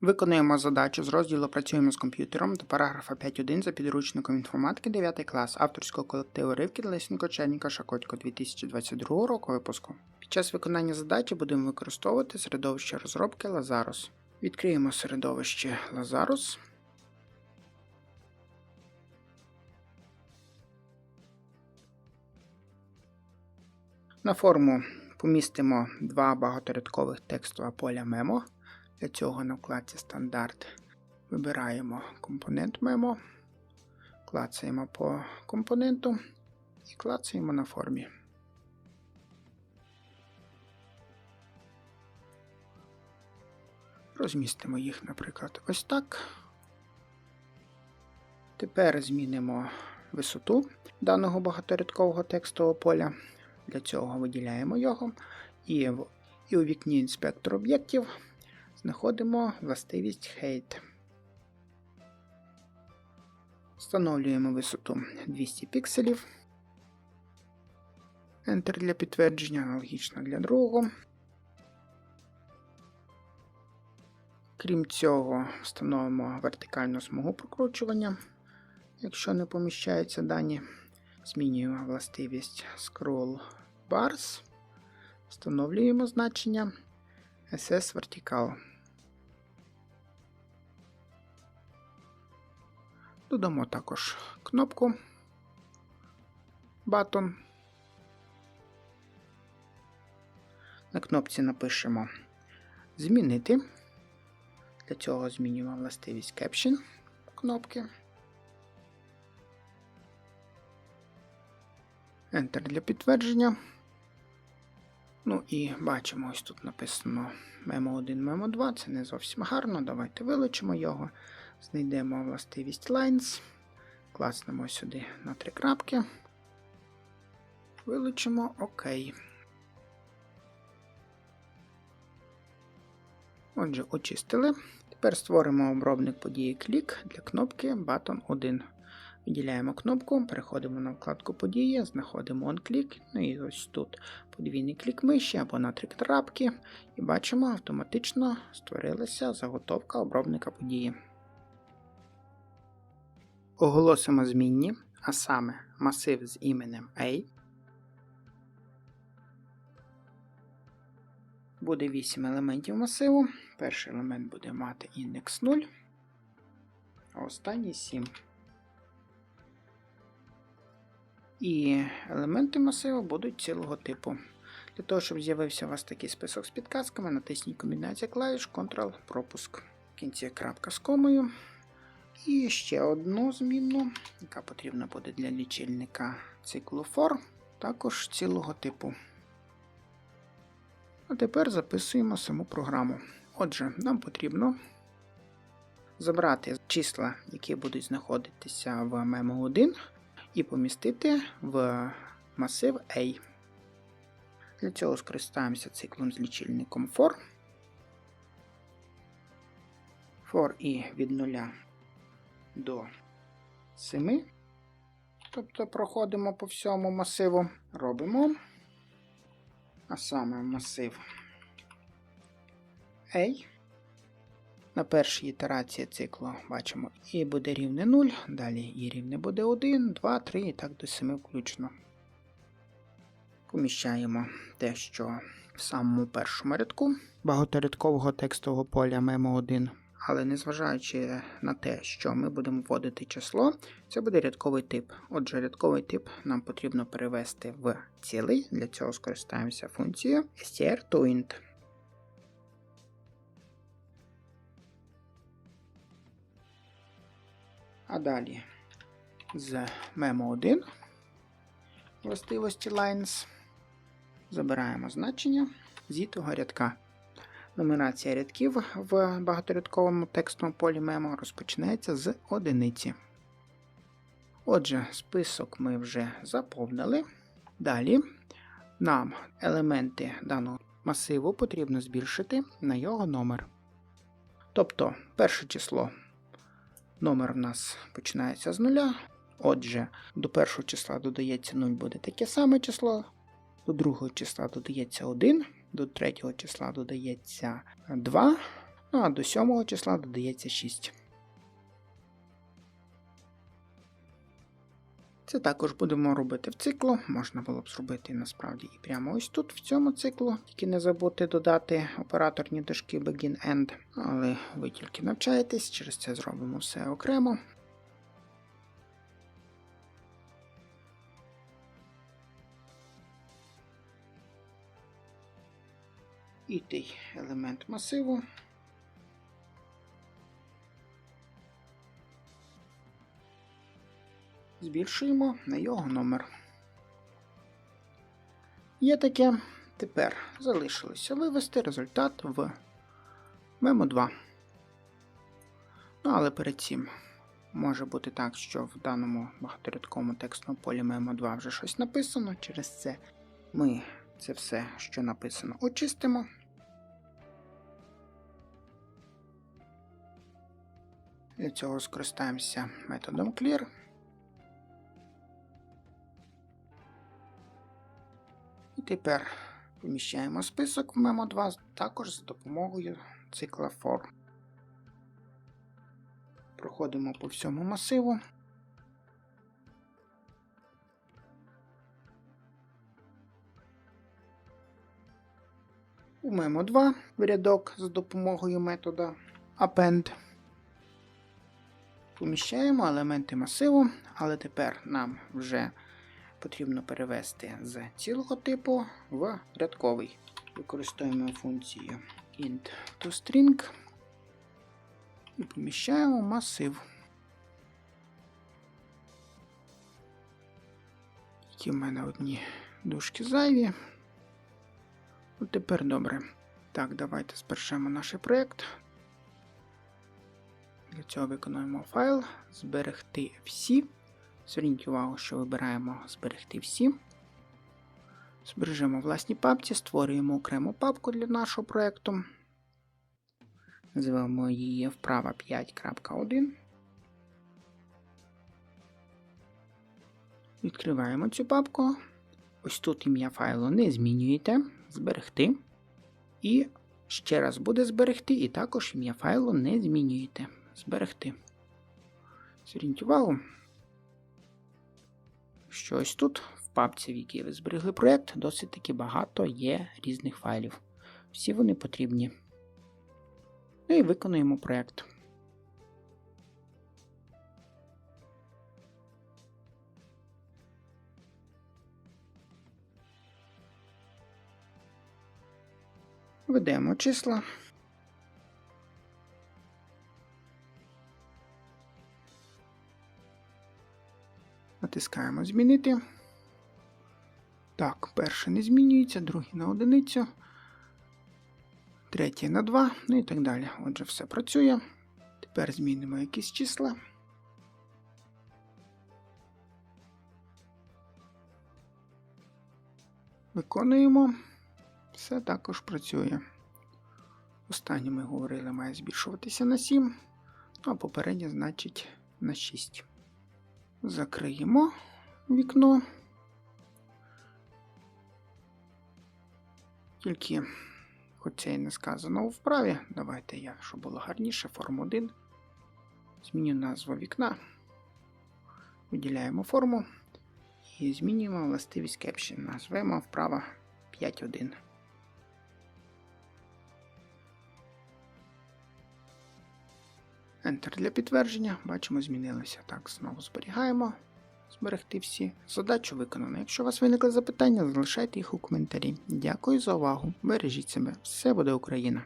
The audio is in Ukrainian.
Виконуємо задачу з розділу Працюємо з комп'ютером до параграфа 5.1 за підручником інформатики 9 клас авторського колективу Ривки Лисенко Черніка Шакотько 2022 року випуску. Під час виконання задачі будемо використовувати середовище розробки Lazarus. Відкриємо середовище Lazarus. На форму помістимо два багаторядкових текстових поля мемо. Для цього на вкладці Стандарт вибираємо компонент мемо, клацаємо по компоненту і клацаємо на формі. Розмістимо їх, наприклад, ось так. Тепер змінимо висоту даного багаторядкового текстового поля. Для цього виділяємо його і, і у вікні інспектор об'єктів знаходимо властивість Height. Встановлюємо висоту 200 пікселів. Enter для підтвердження, аналогічно для другого. Крім цього, встановимо вертикальну смугу прокручування, якщо не поміщаються дані. Змінюємо властивість Scroll Bars. Встановлюємо значення SS Vertical. Додамо також кнопку Button. На кнопці напишемо Змінити. Для цього змінюємо властивість Caption кнопки. Enter для підтвердження. Ну і бачимо, ось тут написано Memo 1, Memo 2. Це не зовсім гарно. Давайте вилучимо його. Знайдемо властивість Lines. Класнемо сюди на три крапки. Вилучимо ОК. Отже, очистили. Тепер створимо обробник події клік для кнопки Button 1. Виділяємо кнопку, переходимо на вкладку події, знаходимо OnClick, ну і ось тут подвійний клік миші або на три крапки, і бачимо, автоматично створилася заготовка обробника події. Оголосимо змінні, а саме масив з іменем A. Буде 8 елементів масиву. Перший елемент буде мати індекс 0, а останній 7. І елементи масиву будуть цілого типу. Для того, щоб з'явився у вас такий список з підказками, натисніть комбінація клавіш Ctrl-пропуск. В кінці крапка з комою. І ще одну змінну, яка потрібна буде для лічильника циклу for, також цілого типу. А тепер записуємо саму програму. Отже, нам потрібно забрати числа, які будуть знаходитися в memo 1 і помістити в масив A. Для цього скористаємося циклом з лічильником for. For і від 0 до 7. Тобто проходимо по всьому масиву, робимо, а саме масив A. На першій ітерації циклу бачимо і буде рівне 0, далі і рівне буде 1, 2, 3 і так до 7 включно. Поміщаємо те, що в самому першому рядку багаторядкового текстового поля memo 1 але незважаючи на те, що ми будемо вводити число, це буде рядковий тип. Отже, рядковий тип нам потрібно перевести в цілий, для цього скористаємося функцією str2int. А далі з memo 1 властивості lines забираємо значення зітого рядка. Нумерація рядків в багаторядковому текстовому полі мемо розпочинається з одиниці. Отже, список ми вже заповнили. Далі нам елементи даного масиву потрібно збільшити на його номер. Тобто, перше число номер у нас починається з нуля. Отже, до першого числа додається 0 буде таке саме число, до другого числа додається 1 до третього числа додається 2, Ну а до сьомого числа додається 6. Це також будемо робити в циклу. Можна було б зробити насправді і прямо ось тут, в цьому циклу. Тільки не забудьте додати операторні дужки begin-end. Але ви тільки навчаєтесь, через це зробимо все окремо. І той елемент масиву. Збільшуємо на його номер. Є таке. Тепер залишилося вивести результат в Memo 2. Ну, але перед цим може бути так, що в даному багаторядковому текстовому полі Memo 2 вже щось написано. Через це ми це все, що написано, очистимо. Для цього скористаємося методом clear. І тепер поміщаємо список в Memo 2 також за допомогою цикла for. Проходимо по всьому масиву. У Memo 2 в рядок за допомогою метода append. Поміщаємо елементи масиву, але тепер нам вже потрібно перевести з цілого типу в рядковий. Використовуємо функцію int toString і поміщаємо масив. Які в мене одні дужки зайві. От тепер добре. Так, давайте збережемо наш проєкт. Для цього виконуємо файл, зберегти всі. Зверніть увагу, що вибираємо зберегти всі. Збережемо власні папці, створюємо окрему папку для нашого проєкту. Називаємо її вправа 5.1. Відкриваємо цю папку. Ось тут ім'я файлу не змінюєте. Зберегти. І ще раз буде зберегти, і також ім'я файлу не змінюєте. Зберегти. Увагу, що ось тут, в папці, в якій ви зберегли проєкт, досить таки багато є різних файлів. Всі вони потрібні. Ну і виконуємо проєкт. Ведемо числа. Натискаємо Змінити. Так, перший не змінюється, другий на одиницю, третій на 2, ну і так далі. Отже, все працює. Тепер змінимо якісь числа. Виконуємо. Все також працює. Останнє ми говорили, має збільшуватися на 7, ну а попереднє значить на 6. Закриємо вікно. Тільки, хоч це і не сказано у вправі, давайте я, щоб було гарніше, форму 1. Зміню назву вікна. Виділяємо форму і змінюємо властивість Caption. Назвемо вправа 5.1. Enter для підтвердження. Бачимо, змінилося. Так, знову зберігаємо. Зберегти всі. Задачу виконано. Якщо у вас виникли запитання, залишайте їх у коментарі. Дякую за увагу. Бережіть себе. Все буде Україна!